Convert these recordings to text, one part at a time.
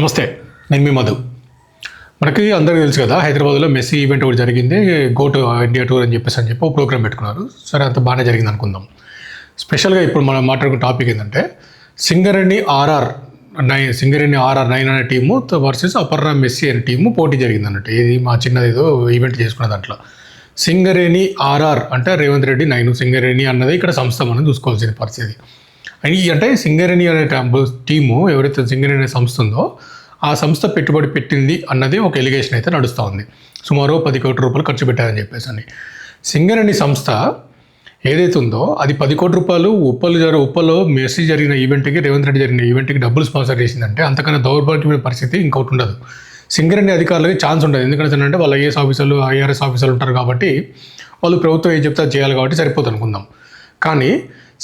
నమస్తే. నేను మీ మధు. మనకి అందరికీ తెలుసు కదా హైదరాబాద్లో మెస్సీ ఈవెంట్ ఒకటి జరిగింది గో టు ఇండియా టూర్ అని చెప్పేసి అని చెప్పి ఒక ప్రోగ్రామ్ పెట్టుకున్నారు. సరే అంత బాగానే జరిగింది అనుకుందాం. స్పెషల్గా ఇప్పుడు మనం మాట్లాడుకున్న టాపిక్ ఏంటంటే Singareni RR nine Singareni RR nine అనే టీము వర్సెస్ అపర్ణ మెస్సీ అనే టీము పోటీ జరిగింది అన్నట్టు ఇది మా చిన్నది ఏదో ఈవెంట్ చేసుకున్న దాంట్లో. సింగరేణి ఆర్ఆర్ అంటే రేవంత్ రెడ్డి నైన్. సింగరేణి అన్నది ఇక్కడ సంస్థ మనం చూసుకోవాల్సిన పరిస్థితి. అని అంటే సింగరేణి అనే టీము ఎవరైతే సింగరేణి అనే సంస్థ ఉందో ఆ సంస్థ పెట్టుబడి పెట్టింది అన్నది ఒక ఎలిగేషన్ అయితే నడుస్తూ ఉంది. సుమారు పది కోట్ల రూపాయలు ఖర్చు పెట్టారని చెప్పేసి అని. సింగరేణి సంస్థ ఏదైతే ఉందో అది పది కోట్ల రూపాయలు ఉప్పలు జర ఉప్పలో మెస్సీ జరిగిన ఈవెంట్కి రేవంత్ రెడ్డి జరిగిన ఈవెంట్కి డబ్బులు స్పాన్సర్ చేసిందంటే అంతకన్నా దౌర్భాగ్యమైన పరిస్థితి ఇంకోటి ఉండదు. సింగరేణి అధికారులకి ఛాన్స్ ఉండదు. ఎందుకంటే అంటే వాళ్ళు ఐఏఎస్ ఆఫీసర్లు ఐఆర్ఎస్ ఆఫీసర్లు ఉంటారు కాబట్టి వాళ్ళు ప్రభుత్వం ఏం చెప్తే చేయాలి కాబట్టి సరిపోతుంది అనుకుందాం కానీ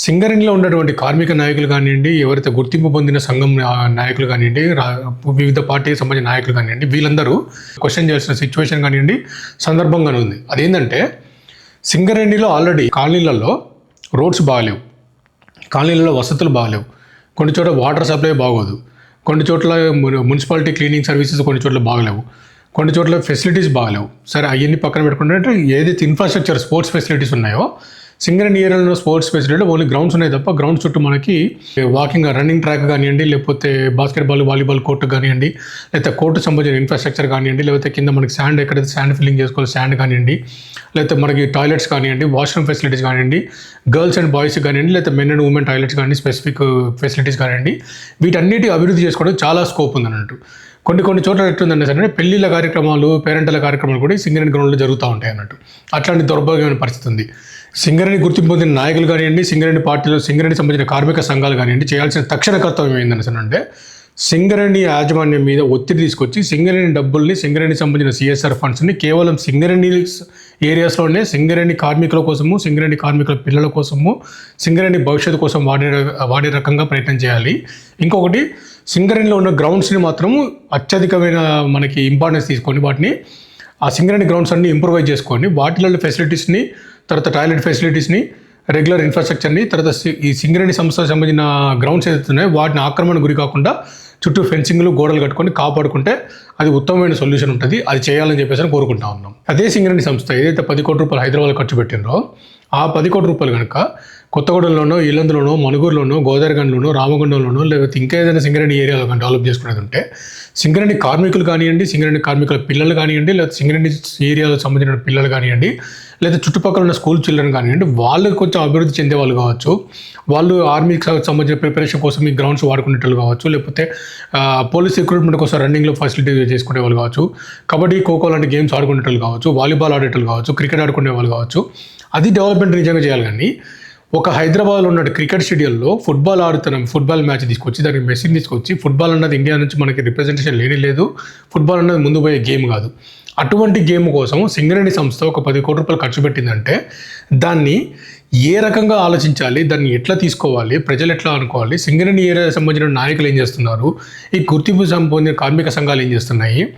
సింగరేణిలో ఉన్నటువంటి కార్మిక నాయకులు కానివ్వండి ఎవరైతే గుర్తింపు పొందిన సంఘం నాయకులు కానివ్వండి వివిధ పార్టీకి సంబంధించిన నాయకులు కానివ్వండి వీళ్ళందరూ క్వశ్చన్ చేయాల్సిన సిచ్యువేషన్ కానివ్వండి సందర్భంగానే ఉంది. అదేంటంటే సింగరేణిలో ఆల్రెడీ కాలనీలలో రోడ్స్ బాగాలేవు. కాలనీలలో వసతులు బాగాలేవు. కొన్ని చోట్ల వాటర్ సప్లై బాగోదు. కొన్ని చోట్ల మున్సిపాలిటీ క్లీనింగ్ సర్వీసెస్ కొన్ని చోట్ల బాగలేవు. కొన్ని చోట్ల ఫెసిలిటీస్ బాగలేవు. సరే అవన్నీ పక్కన పెట్టుకుంటే ఏదైతే ఇన్ఫ్రాస్ట్రక్చర్ స్పోర్ట్స్ ఫెసిలిటీస్ ఉన్నాయో సింగరేణి ఏరియాలో స్పోర్ట్స్ ఫెసిలిటీ ఓన్లీ గ్రౌండ్స్ ఉన్నాయి తప్ప గ్రౌండ్ చుట్టూ మనకి వాకింగ్ రన్నింగ్ ట్రాక్ కానివ్వండి లేకపోతే బాస్కెట్బాల్ వాలీబాల్ కోర్టు కానివ్వండి లేకపోతే కోర్టు సంబంధించిన ఇన్ఫ్రాస్ట్రక్చర్ కానివ్వండి లేకపోతే కింద మనకి శాండ్ ఎక్కడైతే శాండ్ ఫిల్లింగ్ చేసుకోవాలి శాండ్ కానివ్వండి లేకపోతే మనకి టాయిలెట్స్ కానివ్వండి వాష్రూమ్ ఫెసిలిటీస్ కానివ్వండి గర్ల్స్ అండ్ బాయ్స్ కానివ్వండి లేకపోతే మెన్ అండ్ ఉమెన్ టాయిలెట్స్ కానీ స్పెసిఫిక్ ఫెసిలిటీస్ కానివ్వండి వీటన్నిటి అభివృద్ధి చేసుకోవడం చాలా స్కోప్ ఉంది అన్నట్టు. కొన్ని కొన్ని చోట్ల ఎట్టుందంటే సరే పెళ్ళిళ్ళ కార్యక్రమాలు పేరెంటల కార్యక్రమాలు కూడా సింగరేణి గ్రౌండ్లో జరుగుతూ ఉంటాయి అన్నట్టు. అట్లాంటి దౌర్భాగ్యమైన పరిస్థితి ఉంది. సింగరేణి గుర్తింపు పొందిన నాయకులు కానివ్వండి సింగరేణి పార్టీలో సింగరేణి సంబంధించిన కార్మిక సంఘాలు కానివ్వండి చేయాల్సిన తక్షణ కర్తవ్యం ఏంటంటే అంటే సింగరేణి యాజమాన్యం మీద ఒత్తిడి తీసుకొచ్చి సింగరేణి డబ్బుల్ని సింగరేణి సంబంధించిన సిఎస్ఆర్ ఫండ్స్ని కేవలం సింగరేణి ఏరియాస్లోనే సింగరేణి కార్మికుల కోసము సింగరేణి కార్మికుల పిల్లల కోసము సింగరేణి భవిష్యత్తు కోసం వాడే వాడే రకంగా ప్రయత్నం చేయాలి. ఇంకొకటి సింగరేణిలో ఉన్న గ్రౌండ్స్ని మాత్రము అత్యధికమైన మనకి ఇంపార్టెన్స్ తీసుకొని వాటిని ఆ సింగరేణి గ్రౌండ్స్ అన్ని ఇంప్రూవైజ్ చేసుకొని వాటిలో ఫెసిలిటీస్ని తర్వాత టాయిలెట్ ఫెసిలిటీస్ని రెగ్యులర్ ఇన్ఫ్రాస్ట్రక్చర్ని తర్వాత ఈ సింగరేణి సంస్థకు సంబంధించిన గ్రౌండ్స్ ఏదైతే ఉన్నాయో వాటిని ఆక్రమణ గురి కాకుండా చుట్టూ ఫెన్సింగ్లు గోడలు కట్టుకొని కాపాడుకుంటే అది ఉత్తమమైన సొల్యూషన్ ఉంటుంది. అది చేయాలని చెప్పేసి అని కోరుకుంటా ఉన్నాం. అదే సింగరేణి సంస్థ ఏదైతే పది కోట్ల రూపాయలు హైదరాబాద్ ఖర్చు పెట్టిందో ఆ పది కోట్ల రూపాయలు కనుక కొత్తగూడెంలోనో ఇల్లందులోనో మనుగూరులోనో గోదావరిగండ్లోనో రామగుండంలోనో లేకపోతే ఇంకా ఏదైనా సింగరేణి ఏరియాలో కానీ డెవలప్ చేసుకునేది ఉంటే సింగరేణి కార్మికులు కానివ్వండి సింగరేణి కార్మికుల పిల్లలు కానివ్వండి లేదా సింగరేణి ఏరియాలో సంబంధించిన పిల్లలు కానివ్వండి లేదా చుట్టుపక్కల ఉన్న స్కూల్ చిల్డ్రన్ కానివ్వండి వాళ్ళు కొంచెం అభివృద్ధి చెందే వాళ్ళు కావచ్చు. వాళ్ళు ఆర్మీకి సంబంధించిన ప్రిపరేషన్ కోసం ఈ గ్రౌండ్స్ వాడుకునేటట్లు కావచ్చు లేకపోతే పోలీస్ రిక్రూట్మెంట్ కోసం రన్నింగ్లో ఫెసిలిటీ చేసుకునే వాళ్ళు కావచ్చు. కబడ్డీ ఖోఖో లాంటి గేమ్స్ ఆడుకునేటట్లు కావచ్చు వాలీబాల్ ఆడేటట్లు కావచ్చు క్రికెట్ ఆడుకునే వాళ్ళు కావచ్చు. అది డెవలప్మెంట్ నిజంగా చేయాలి కానీ ఒక హైదరాబాద్లో ఉన్న క్రికెట్ స్టేడియంలో ఫుట్బాల్ ఆడుతున్నాం ఫుట్బాల్ మ్యాచ్ తీసుకొచ్చి దానికి మెషిన్ తీసుకొచ్చి ఫుట్బాల్ అన్నది ఇండియా నుంచి మనకి రిప్రజెంటేషన్ లేని లేదు. ఫుట్బాల్ అన్నది ముందు పోయే గేమ్ కాదు. అటువంటి గేమ్ కోసం సింగరేణి సంస్థ ఒక పది కోట్ల రూపాయలు ఖర్చు పెట్టిందంటే దాన్ని ఏ రకంగా ఆలోచించాలి? దాన్ని ఎట్లా తీసుకోవాలి? ప్రజలు ఎట్లా అనుకోవాలి? సింగరేణి ఏరియా సంబంధించిన నాయకులు ఏం చేస్తున్నారు? ఈ గుర్తింపు సంబంధించిన కార్మిక సంఘాలు ఏం చేస్తున్నాయి?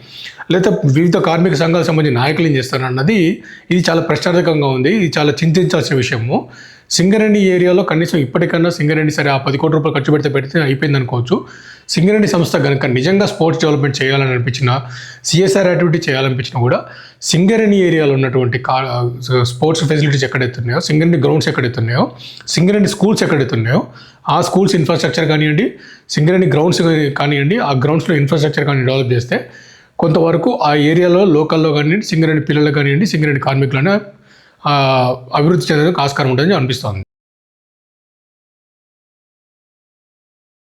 లేదా వివిధ కార్మిక సంఘాలకు సంబంధించిన నాయకులు ఏం చేస్తున్నారు అన్నది ఇది చాలా ప్రశ్నార్థకంగా ఉంది. ఇది చాలా చింతించాల్సిన విషయము. సింగరేణి ఏరియాలో కనీసం ఇప్పటికన్నా సింగరేణి సరే ఆ పది కోట్ల రూపాయలు ఖర్చు పెడితే పెడితే అయిపోయింది అనుకోవచ్చు సింగరేణి సంస్థ కనుక నిజంగా స్పోర్ట్స్ డెవలప్మెంట్ చేయాలని అనిపించిన సిఎస్ఆర్ యాక్టివిటీ చేయాలనిపించినా కూడా సింగరేణి ఏరియాలో ఉన్నటువంటి కా స్పోర్ట్స్ ఫెసిలిటీస్ ఎక్కడైతే ఉన్నాయో సింగరేణి గ్రౌండ్స్ ఎక్కడైతే ఉన్నాయో సింగరేణి స్కూల్స్ ఎక్కడైతే ఉన్నాయో ఆ స్కూల్స్ ఇన్ఫ్రాస్ట్రక్చర్ కానివ్వండి సింగరేణి గ్రౌండ్స్ కానివ్వండి ఆ గ్రౌండ్స్లో ఇన్ఫ్రాస్ట్రక్చర్ కానీ డెవలప్ చేస్తే కొంతవరకు ఆ ఏరియాలో లోకల్లో కానివ్వండి సింగరేణి పిల్లలు కానివ్వండి సింగరేణి కార్మికులను అభివృద్ధి చెందడానికి ఆస్కారం ఉంటుందని అనిపిస్తోంది.